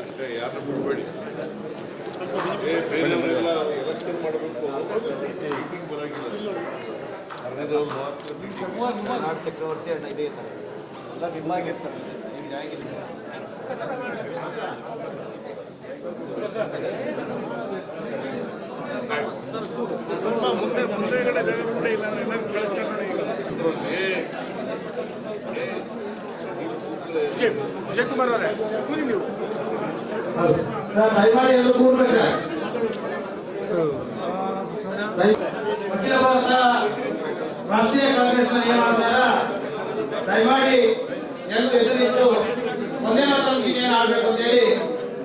ಅಷ್ಟೇ ಬಿಡಬೇಡಿ ಮಾಡಬೇಕು ಬರೋಂಗಿಲ್ಲ ಚಕ್ರವರ್ತಿ ಅಣ್ಣ ಇದೇ ತರ ಎಲ್ಲ ನಿಮ್ಮಾಗಿರ್ತಾರೆ ಮುಂದೆ ಮುಂದೆ ಕಡೆ ಕೂಡ ಇಲ್ಲ ಕಳಿಸ್ತಾರೆ ಕೂತ್ರೆ ವಿಜಯಕುಮಾರ್ ಅವರೇ, ಕೂರಿ ನೀವು. ದಯಮಾಡಿ ಎಲ್ಲರೂ ಕೂರ್ಬೇಕು ಅಖಿಲ ಭಾರತ ರಾಷ್ಟ್ರೀಯ ಕಾಂಗ್ರೆಸ್ನ ನಿಯಮಾನುಸಾರ ದಯಮಾಡಿ ಎಲ್ಲರೂ ಎದುರಿದ್ದು ಒಂದೇ ಮಾತ್ರ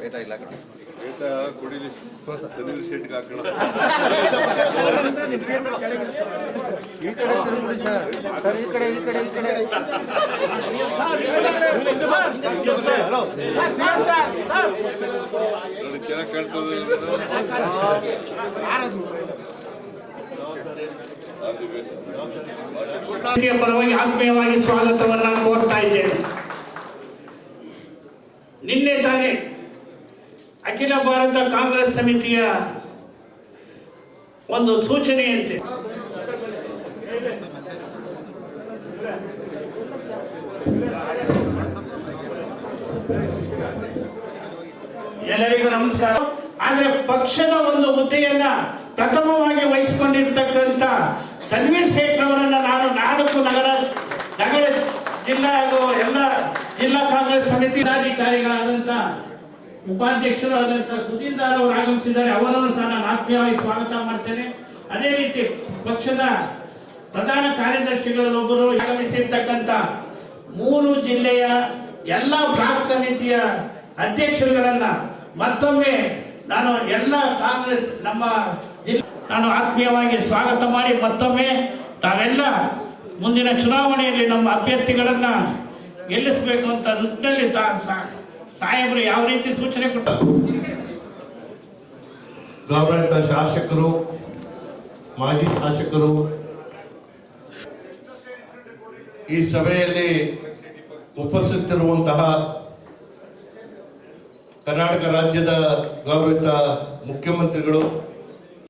ಇಲ್ಲ ಕಡೆ ನೋಡಿ ಚೆನ್ನಾಗಿ ಕಾಣ್ತದೆ ಸಮಿತಿಯ ಪರವಾಗಿ ಆತ್ಮೀಯವಾಗಿ ಸ್ವಾಗತವನ್ನ ಕೋರ್ತಾ ಇದ್ದೇನೆ. ನಿನ್ನೆ ತಾನೇ ಅಖಿಲ ಭಾರತ ಕಾಂಗ್ರೆಸ್ ಸಮಿತಿಯ ಒಂದು ಸೂಚನೆಯಂತೆ. ಎಲ್ಲರಿಗೂ ನಮಸ್ಕಾರ. ಆದರೆ ಪಕ್ಷದ ಒಂದು ಹುದ್ದೆಯನ್ನ ಪ್ರಥಮವಾಗಿ ವಹಿಸಿಕೊಂಡಿರ್ತಕ್ಕಂಥ ತನ್ವೀರ್ ಶೇಖ್ ಅವರನ್ನ ನಾನು ನಾಲ್ಕು ನಗರ ನಗರ ಜಿಲ್ಲಾ ಹಾಗೂ ಎಲ್ಲ ಜಿಲ್ಲಾ ಕಾಂಗ್ರೆಸ್ ಸಮಿತಿ ಅಧಿಕಾರಿಗಳಾದಂಥ ಉಪಾಧ್ಯಕ್ಷರಾದಂಥ ಸುಧೀರ್ ದಾರ್ ಅವರು ಆಗಮಿಸಿದ್ದಾರೆ. ಅವರನ್ನು ಸಹ ನಾನು ಆತ್ಮೀಯವಾಗಿ ಸ್ವಾಗತ ಮಾಡ್ತೇನೆ. ಅದೇ ರೀತಿ ಪಕ್ಷದ ಪ್ರಧಾನ ಕಾರ್ಯದರ್ಶಿಗಳಲ್ಲೊಬ್ಬರು ಆಗಮಿಸಿರ್ತಕ್ಕಂಥ ಮೂರು ಜಿಲ್ಲೆಯ ಎಲ್ಲ ಬ್ಲಾಕ್ ಸಮಿತಿಯ ಅಧ್ಯಕ್ಷರುಗಳನ್ನ ಮತ್ತೊಮ್ಮೆ ನಾನು ಎಲ್ಲ ಕಾಂಗ್ರೆಸ್ ನಮ್ಮ ನಾನು ಆತ್ಮೀಯವಾಗಿ ಸ್ವಾಗತ ಮಾಡಿ ಮತ್ತೊಮ್ಮೆ ತಾವೆಲ್ಲ ಮುಂದಿನ ಚುನಾವಣೆಯಲ್ಲಿ ನಮ್ಮ ಅಭ್ಯರ್ಥಿಗಳನ್ನ ಗೆಲ್ಲಿಸಬೇಕು ಅಂತ ನಿಟ್ಟಿನಲ್ಲಿ ತಾನು ಸಾಹೇಬರು ಯಾವ ರೀತಿ ಸೂಚನೆ ಕೊಟ್ಟರು ಗೌರವಿತ ಶಾಸಕರು, ಮಾಜಿ ಶಾಸಕರು, ಈ ಸಭೆಯಲ್ಲಿ ಉಪಸ್ಥಿತಿರುವಂತಹ ಕರ್ನಾಟಕ ರಾಜ್ಯದ ಗೌರವಿತ ಮುಖ್ಯಮಂತ್ರಿಗಳು